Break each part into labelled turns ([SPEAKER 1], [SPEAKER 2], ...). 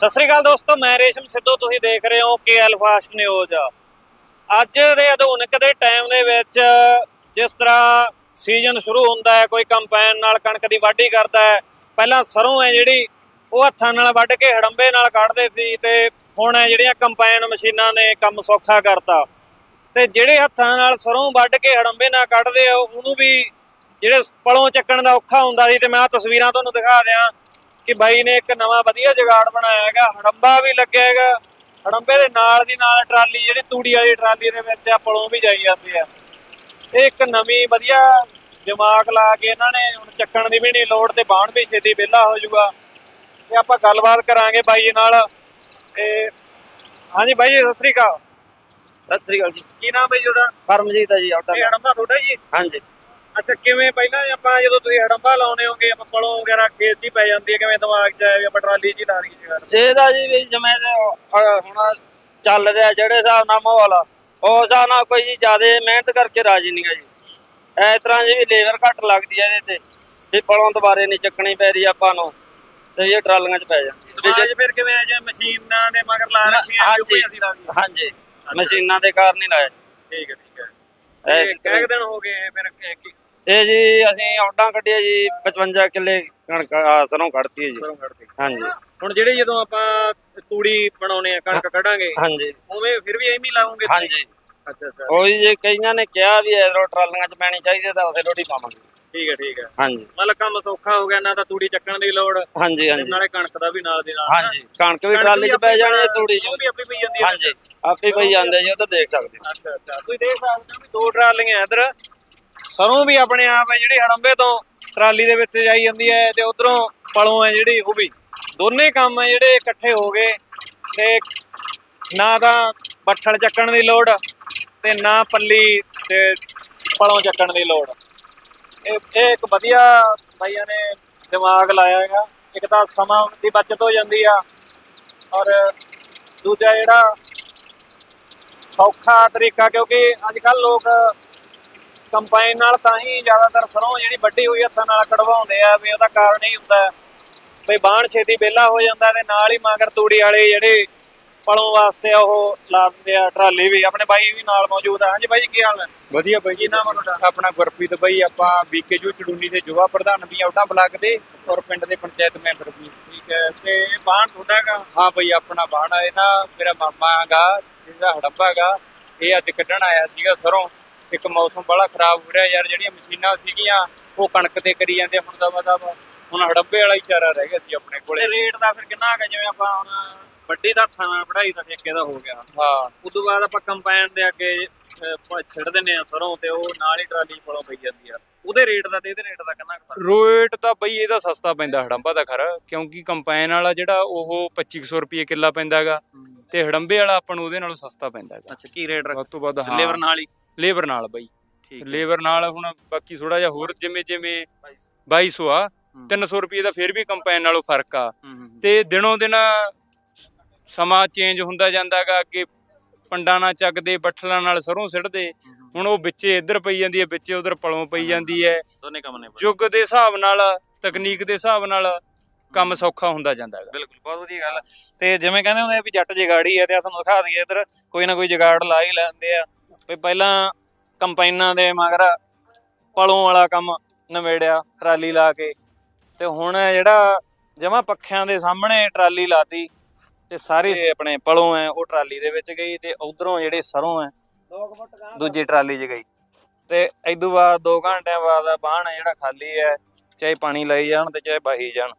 [SPEAKER 1] ਸਤਿ ਸ੍ਰੀ ਅਕਾਲ ਦੋਸਤੋ, ਮੈਂ ਰੇਸ਼ਮ ਸਿੱਧੂ, ਤੁਸੀਂ ਦੇਖ ਰਹੇ ਹੋ ਕੇ ਅਲਫਾਸ ਨਿਊਜ਼। ਅੱਜ ਦੇ ਆਧੁਨਿਕ ਦੇ ਟਾਈਮ ਦੇ ਵਿੱਚ ਜਿਸ ਤਰ੍ਹਾਂ ਸੀਜ਼ਨ ਸ਼ੁਰੂ ਹੁੰਦਾ ਹੈ, ਕੋਈ ਕੰਪੈਨ ਨਾਲ ਕਣਕ ਦੀ ਵਾਢੀ ਕਰਦਾ ਹੈ, ਪਹਿਲਾਂ ਸਰੋਂ ਹੈ ਜਿਹੜੀ, ਉਹ ਹੱਥਾਂ ਨਾਲ ਵੱਢ ਕੇ ਹੜੰਬੇ ਨਾਲ ਕੱਢਦੇ ਸੀ ਤੇ ਹੁਣ ਜਿਹੜੀਆਂ ਕੰਪੈਨ ਮਸ਼ੀਨਾਂ ਨੇ ਕੰਮ ਸੌਖਾ ਕਰਤਾ। ਤੇ ਜਿਹੜੇ ਹੱਥਾਂ ਨਾਲ ਸਰੋਂ ਵੱਢ ਕੇ ਹੜੰਬੇ ਨਾਲ ਕੱਢਦੇ ਆ, ਉਹਨੂੰ ਵੀ ਜਿਹੜੇ ਪਲੋਂ ਚੱਕਣ ਦਾ ਔਖਾ ਹੁੰਦਾ ਸੀ, ਤੇ ਮੈਂ ਆਹ ਤਸਵੀਰਾਂ ਤੁਹਾਨੂੰ ਦਿਖਾ ਦਿਆਂ ਕਿ ਬਾਈ ਨੇ ਇੱਕ ਨਵਾਂ ਵਧੀਆ ਜੁਗਾੜ ਬਣਾਇਆ ਹੈਗਾ ਹੜੰਬਾ ਵੀ ਲੱਗਿਆ ਹੈਗਾ ਹੜੰਬੇ ਦੇ ਨਾਲ ਦੀ ਨਾਲ ਟਰਾਲੀ ਜਿਹੜੀ ਤੂੜੀ ਵਾਲੀ ਟਰਾਲੀ ਦੇ ਵਿੱਚ ਆ ਪਲੋਂ ਵੀ ਜਾਈ ਜਾਂਦੀ ਆ। ਇਹ ਇੱਕ ਨਵੀਂ ਵਧੀਆ ਦਿਮਾਗ ਲਾ ਕੇ ਇਹਨਾਂ ਨੇ ਹੁਣ ਚੱਕਣ ਦੀ ਵੀ ਨਹੀਂ ਲੋੜ ਤੇ ਬਾਣ ਵੀ ਛੇਤੀ ਵਿਹਲਾ ਹੋ ਜਾਊਗਾ। ਤੇ ਆਪਾਂ ਗੱਲਬਾਤ ਕਰਾਂਗੇ ਬਾਈ ਜੀ ਨਾਲ। ਤੇ ਹਾਂਜੀ ਬਾਈ ਜੀ ਸਤਿ ਸ੍ਰੀ ਅਕਾਲ।
[SPEAKER 2] ਸਤਿ ਸ੍ਰੀ ਅਕਾਲ ਜੀ।
[SPEAKER 1] ਕੀ ਨਾਮ ਬਾਈ ਤੁਹਾਡਾ
[SPEAKER 2] ਪਰਮਜੀਤ ਹੈ ਜੀ ਆਟਾ
[SPEAKER 1] ਇਹ ਹੜੰਬਾ ਤੁਹਾਡਾ ਜੀ?
[SPEAKER 2] ਹਾਂਜੀ।
[SPEAKER 1] ਅੱਛਾ ਕਿਵੇਂ ਪਹਿਲਾਂ ਆਪਾਂ ਜਦੋਂ ਤੁਸੀਂ ਹੜੰਬਾ ਲਾਉਨੇ ਹੋਗੇ ਆਪਾਂ ਪਲੋਂ ਵਗੈਰਾ ਖੇਤ 'ਚ ਹੀ ਪੈ ਜਾਂਦੀ ਹੈ ਕਿਵੇਂ ਦਿਮਾਗ 'ਚ ਆਇਆ ਵੀ ਆਪਾਂ ਟਰਾਲੀ 'ਚ ਹੀ ਲਾ ਲਈਏ ਜਗਾੜ
[SPEAKER 2] ਇਹਦਾ ਜੀ ਵੀ ਜਿਵੇਂ ਦੇ ਅਹ ਹੁਣ ਚੱਲ ਰਿਹਾ ਜਿਹੜੇ ਹਿਸਾਬ ਨਾਲ ਮਾਹੌਲ ਆ ਉਹ ਹਿਸਾਬ ਨਾਲ ਕੋਈ ਜੀ ਜ਼ਿਆਦਾ ਮਿਹਨਤ ਕਰਕੇ ਰਾਜੀ ਨਹੀਂ ਗਾ ਜੀ। ਇਸ ਤਰ੍ਹਾਂ ਜੀ ਵੀ ਲੇਬਰ ਘੱਟ ਲੱਗਦੀ ਹੈ ਇਹਦੇ ਤੇ ਵੀ ਪਲੋਂ ਦੁਬਾਰੇ ਨਹੀਂ ਚੱਕਣੀ ਪੈ ਰਹੀ ਆਪਾਂ ਨੂੰ ਤੇ ਇਹ ਟਰਾਲੀਆਂ 'ਚ ਪੈ ਜਾਂਦੀ ਹੈ।
[SPEAKER 1] ਅੱਜ ਫਿਰ ਕਿਵੇਂ ਆ ਜੇ ਮਸ਼ੀਨਾਂ ਦੇ ਮਗਰ ਲਾ ਰੱਖੀਆਂ ਜੋ
[SPEAKER 2] ਹਾਂਜੀ
[SPEAKER 1] ਕੋਈ ਅਸੀਂ ਲਾ ਲਈਏ।
[SPEAKER 2] ਹਾਂਜੀ ਮਸ਼ੀਨਾਂ ਦੇ ਕਾਰਨ ਹੀ ਲਾਇਆ।
[SPEAKER 1] ਠੀਕ ਹੈ ਠੀਕ ਹੈ।
[SPEAKER 2] ਇਸ
[SPEAKER 1] ਇਹ ਕਿੰਨੇ ਕੁ ਦਿਨ ਹੋ ਗਏ ਫਿਰ ਕੀ-
[SPEAKER 2] ਇਹ ਜੀ ਅਸੀਂ ਆਟਾਂ ਕੱਢੀਆਂ ਜੀ 55 ਕਿੱਲੇ ਕਣਕ ਆਹ ਸਰੋਂ ਕੱਢਤੀ ਹੈ ਜੀ।
[SPEAKER 1] ਸਰੋਂ ਕੱਢਦੇ
[SPEAKER 2] ਹਾਂਜੀ।
[SPEAKER 1] ਹੁਣ ਜਿਹੜੇ ਜਦੋਂ ਆਪਾਂ ਤੂੜੀ ਬਣਾਉਨੇ ਆ ਕਣਕ ਕੱਢਾਂਗੇ
[SPEAKER 2] ਹਾਂਜੀ।
[SPEAKER 1] ਉਵੇਂ ਫਿਰ ਵੀ ਐਵੇਂ ਹੀ ਲਾਉਂਗੇ ਤੁਸੀਂ?
[SPEAKER 2] ਹਾਂਜੀ।
[SPEAKER 1] ਅੱਛਾ ਅੱਛਾ।
[SPEAKER 2] ਉਹੀ ਜੇ ਕਈਆਂ ਨੇ ਕਿਹਾ ਵੀ ਐਰੋ ਟਰਾਲੀਆਂ 'ਚ ਪੈਣੀ ਚਾਹੀਦੀ ਹੈ ਤਾਂ ਅਸੀਂ ਰੋਟੀ ਪਾਵਾਂਗੇ।
[SPEAKER 1] ਠੀਕ ਹੈ ਠੀਕ ਹੈ।
[SPEAKER 2] ਹਾਂਜੀ।
[SPEAKER 1] ਮਤਲਬ ਕੰਮ ਸੌਖਾ ਹੋ ਗਿਆ ਨਾ ਤਾਂ ਤੂੜੀ ਚੱਕਣ ਦੀ ਲੋੜ ਤੇ
[SPEAKER 2] ਹਾਂਜੀ। ਹਾਂਜੀ
[SPEAKER 1] ਨਾਲੇ ਕਣਕ ਦਾ ਵੀ ਨਾਲ ਦੀ ਨਾਲ
[SPEAKER 2] ਹਾਂਜੀ। ਕਣਕ ਵੀ
[SPEAKER 1] ਕਣਕ
[SPEAKER 2] ਟਰਾਲੀ 'ਚ ਪੈ ਜਾਣੀ ਹੈ ਤੂੜੀ 'ਚ।
[SPEAKER 1] ਉਹ ਵੀ ਆਪੇ ਪਈ ਜਾਂਦੀ ਹੈ
[SPEAKER 2] ਹਾਂਜੀ। ਆਪੇ ਪਈ ਜਾਂਦੇ ਜੀ ਉਧਰ ਦੇਖ ਸਕਦੇ ਹੋ।
[SPEAKER 1] ਅੱਛਾ ਅੱਛਾ। ਤੁਸੀਂ ਦੇਖ ਸਕਦੇ ਹੋ ਵੀ ਦੋ ਟਰਾਲੀਆਂ ਇਧਰ। ਸਰੋਂ ਵੀ ਆਪਣੇ ਆਪ ਹੈ ਜਿਹੜੀ ਹੜੰਬੇ ਤੋਂ ਟਰਾਲੀ ਦੇ ਵਿੱਚ ਜਾਈ ਜਾਂਦੀ ਹੈ ਤੇ ਉਧਰੋਂ ਪਲੋਂ ਹੈ ਜਿਹੜੀ ਉਹ ਵੀ। ਦੋਨੇ ਕੰਮ ਹੈ ਜਿਹੜੇ ਇਕੱਠੇ ਹੋ ਗਏ ਤੇ ਨਾ ਤਾਂ ਬੱਠਲ ਚੱਕਣ ਦੀ ਲੋੜ ਤੇ ਨਾ ਪੱਲੀ ਤੇ ਪਲੋਂ ਚੱਕਣ ਦੀ ਲੋੜ। ਇਹ ਇਹ ਇੱਕ ਵਧੀਆ ਭਾਈਆਂ ਨੇ ਦਿਮਾਗ ਲਾਇਆ ਹੈਗਾ। ਇੱਕ ਤਾਂ ਸਮਾਂ ਦੀ ਬਚਤ ਹੋ ਜਾਂਦੀ ਆ ਔਰ ਦੂਜਾ ਜਿਹੜਾ ਸੌਖਾ ਤਰੀਕਾ ਕਿਉਂਕਿ ਅੱਜ ਕੱਲ ਲੋਕ ਕੰਬਾਈਨ ਨਾਲ ਤਾਂ ਹੀ ਜ਼ਿਆਦਾਤਰ ਸਰੋਂ ਜਿਹੜੀ ਵੱਡੀ ਹੋਈ ਹੱਥਾਂ ਨਾਲ ਕਢਵਾਉਂਦੇ ਆ ਵੀ ਉਹਦਾ ਕਾਰਨ ਹੀ ਹੁੰਦਾ ਵੀ ਬਾਣ ਛੇਤੀ ਵਿਹਲਾ ਹੋ ਜਾਂਦਾ ਤੇ ਨਾਲ ਹੀ ਮਗਰ ਤੂੜੀ ਵਾਲੇ ਜਿਹੜੇ ਪਲੋਂ ਵਾਸਤੇ ਉਹ ਲਾ ਦਿੰਦੇ ਆ ਟਰਾਲੀ ਵੀ। ਆਪਣੇ ਬਾਈ ਵੀ ਨਾਲ ਮੌਜੂਦ ਆ। ਹਾਂਜੀ ਬਾਈ ਜੀ ਕੀ ਹਾਲ ਹੈ?
[SPEAKER 3] ਵਧੀਆ ਬਾਈ
[SPEAKER 1] ਕੀ ਨਾਮ ਆ ਤੁਹਾਡਾ?
[SPEAKER 3] ਆਪਣਾ ਗੁਰਪ੍ਰੀਤ ਬਾਈ ਆਪਾਂ ਬੀਕੇਯੂ ਚੜੂਨੀ ਦੇ ਯੁਵਾ ਪ੍ਰਧਾਨ ਵੀ ਆਉਟਾ ਬਲਾਕ ਦੇ ਔਰ ਪਿੰਡ ਦੇ ਪੰਚਾਇਤ ਮੈਂਬਰ ਵੀ।
[SPEAKER 1] ਠੀਕ ਹੈ ਤੇ ਬਾਣ ਤੁਹਾਡਾ ਹੈਗਾ?
[SPEAKER 3] ਹਾਂ ਬਾਈ ਆਪਣਾ ਬਾਣ ਆਏ ਨਾ ਮੇਰਾ ਮਾਮਾ ਗਾ ਜਿਹਦਾ ਹੜੱਬਾ ਗਾ ਇਹ ਅੱਜ ਕੱਢਣ ਆਇਆ ਸੀਗਾ ਸਰੋਂ। ਇੱਕ ਮੌਸਮ ਬੜਾ ਖਰਾਬ ਹੋ ਰਿਹਾ ਯਾਰ ਜਿਹੜੀਆਂ ਮਸ਼ੀਨਾਂ ਸੀਗੀਆਂ ਉਹ ਕਣਕ ਤੇ ਕਰੀ ਜਾਂਦੇ ਹੁਣ ਦਾ ਮਤਲਬ ਹੁਣ ਹੜੱਬੇ ਵਾਲਾ ਹੀ ਚਾਰਾ ਰਹਿ ਗਿਆ ਸੀ ਆਪਣੇ ਕੋਲੇ।
[SPEAKER 1] ਰੇਟ ਦਾ ਫਿਰ ਕਿੰਨਾ ਹੈਗਾ ਜਿਵੇਂ ਆਪਾਂ ਹੁਣ ਵੱਡੀ ਦਾ ਨਾਲ ਪੜਾਈ ਦਾ ਠੇਕੇ ਦਾ ਹੋ ਗਿਆ।
[SPEAKER 3] ਹਾਂ।
[SPEAKER 1] ਉਸ ਤੋਂ ਬਾਅਦ ਆਪਾਂ ਕੰਪਾਈਨ ਦੇ ਅੱਗੇ ਛੱਡ ਦਿੰਨੇ ਆ ਸਰੋਂ ਤੇ ਉਹ ਨਾਲ ਹੀ ਟਰਾਲੀ ਪਲੋਂ ਪਈ ਜਾਂਦੀ ਆ। ਉਹਦੇ ਰੇਟ ਦਾ ਤੇ ਇਹਦੇ ਰੇਟ ਦਾ ਕਿੰਨਾ ਫ਼ਰਕ
[SPEAKER 3] ਰੋਏਟ ਤਾਂ ਬਈ ਇਹਦਾ ਸਸਤਾ ਪੈਂਦਾ ਹੜੰਬਾ ਦਾ ਖਰ ਕਿਉਂਕਿ ਕੰਪਾਈਨ ਵਾਲਾ ਜਿਹੜਾ ਉਹ 2500 ਰੁਪਏ ਕਿੱਲਾ ਪੈਂਦਾਗਾ ਤੇ ਹੜੰਬੇ ਵਾਲਾ ਆਪਾਂ ਨੂੰ ਉਹਦੇ ਨਾਲੋਂ ਸਸਤਾ ਪੈਂਦਾਗਾ
[SPEAKER 1] ਅੱਛਾ ਕੀ ਰੇਟ ਰੱਖ
[SPEAKER 3] ਤੋਂ ਵੱਧ ਹਾਂ।
[SPEAKER 1] ਲੇਬਰ ਨਾਲ ਹੀ?
[SPEAKER 3] ਲੇਬਰ ਨਾਲ ਬਈ।
[SPEAKER 1] ਠੀਕ
[SPEAKER 3] ਲੇਬਰ ਨਾਲ ਹੁਣ ਬਾਕੀ ਥੋੜਾ ਜਿਹਾ ਹੋਰ ਜਿਵੇਂ ਜਿਵੇਂ 2200 ਆ 300 ਰੁਪਏ ਦਾ ਫਿਰ ਵੀ ਕੰਪਾਈਨ ਨਾਲੋਂ ਫ਼ਰਕ ਆ। ਤੇ ਦਿਨੋਂ ਦਿਨ ਸਮਾਂ ਚੇਂਜ ਹੁੰਦਾ ਜਾਂਦਾਗਾ ਅੱਗੇ ਪੰਡਾਂ ਨਾਲ ਚੱਕਦੇ ਬੱਠਲਾਂ ਨਾਲ ਸਰੋਂ ਸਿੱਟਦੇ। ਹੁਣ ਉਹ ਵਿੱਚੇ ਇੱਧਰ ਪਈ ਜਾਂਦੀ ਹੈ ਵਿੱਚੇ ਉਧਰ ਪਲੋਂ ਪਈ ਜਾਂਦੀ ਹੈ
[SPEAKER 1] ਦੋਨੇ ਕੰਮ ਨੇ ਬੜੇ।
[SPEAKER 3] ਯੁੱਗ ਦੇ ਹਿਸਾਬ ਨਾਲ ਤਕਨੀਕ ਦੇ ਹਿਸਾਬ ਨਾਲ ਕੰਮ ਸੌਖਾ ਹੁੰਦਾ ਜਾਂਦਾਗਾ।
[SPEAKER 1] ਬਿਲਕੁਲ ਬਹੁਤ ਵਧੀਆ ਗੱਲ। ਤੇ ਜਿਵੇਂ ਕਹਿੰਦੇ ਹੁੰਦੇ ਆ ਵੀ ਜੱਟ ਜਗਾੜੀ ਆ ਤੇ ਆ ਤੁਹਾਨੂੰ ਦਿਖਾ ਦਈਏ ਇੱਧਰ ਕੋਈ ਨਾ ਕੋਈ ਜਗਾੜ ਲਾ ਹੀ ਲੈਂਦੇ ਆ। ਵੀ ਪਹਿਲਾਂ ਕੰਪਾਈਨਾਂ ਦੇ ਮਗਰ ਪਲੋਂ ਵਾਲਾ ਕੰਮ ਨਵੇੜਿਆ ਟਰਾਲੀ ਲਾ ਕੇ। ਤੇ ਹੁਣ ਜਿਹੜਾ ਜਮਾ ਪੱਖਿਆਂ ਦੇ ਸਾਹਮਣੇ ਟਰਾਲੀ ਲਾਤੀ ਤੇ ਸਾਰੇ ਆਪਣੇ ਪਲੋਂ ਹੈ ਉਹ ਟਰਾਲੀ ਦੇ ਵਿੱਚ ਗਈ ਤੇ ਉਧਰੋਂ ਜਿਹੜੇ ਸਰੋਂ ਹੈ ਦੂਜੀ ਟਰਾਲੀ 'ਚ ਗਈ। ਤੇ ਇਦੋਂ ਬਾਅਦ 2 ਘੰਟਿਆਂ ਬਾਅਦ ਬਾਹਣ ਜਿਹੜਾ ਖਾਲੀ ਹੈ ਚਾਹੇ ਪਾਣੀ ਲਈ ਜਾਣ ਤੇ ਚਾਹੇ ਬਾਹੀ ਜਾਣ।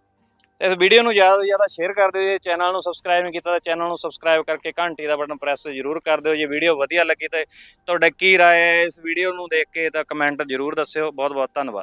[SPEAKER 1] ਇਸ ਵੀਡੀਓ ਨੂੰ ਜ਼ਿਆਦਾ ਤੋਂ ਜ਼ਿਆਦਾ ਸ਼ੇਅਰ ਕਰ ਦਿਓ, ਜੇ ਚੈਨਲ ਨੂੰ ਸਬਸਕ੍ਰਾਈਬ ਨਹੀਂ ਕੀਤਾ ਤਾਂ ਚੈਨਲ ਨੂੰ ਸਬਸਕ੍ਰਾਈਬ ਕਰਕੇ ਘੰਟੀ ਦਾ ਬਟਨ ਪ੍ਰੈਸ ਜ਼ਰੂਰ ਕਰ ਦਿਓ। ਜੇ ਵੀਡੀਓ ਵਧੀਆ ਲੱਗੀ ਤੇ ਤੁਹਾਡਾ ਕੀ ਰਾਏ ਹੈ ਇਸ ਵੀਡੀਓ ਨੂੰ ਦੇਖ ਕੇ ਤਾਂ ਕਮੈਂਟ ਜ਼ਰੂਰ ਦੱਸਿਓ। ਬਹੁਤ ਬਹੁਤ ਧੰਨਵਾਦ।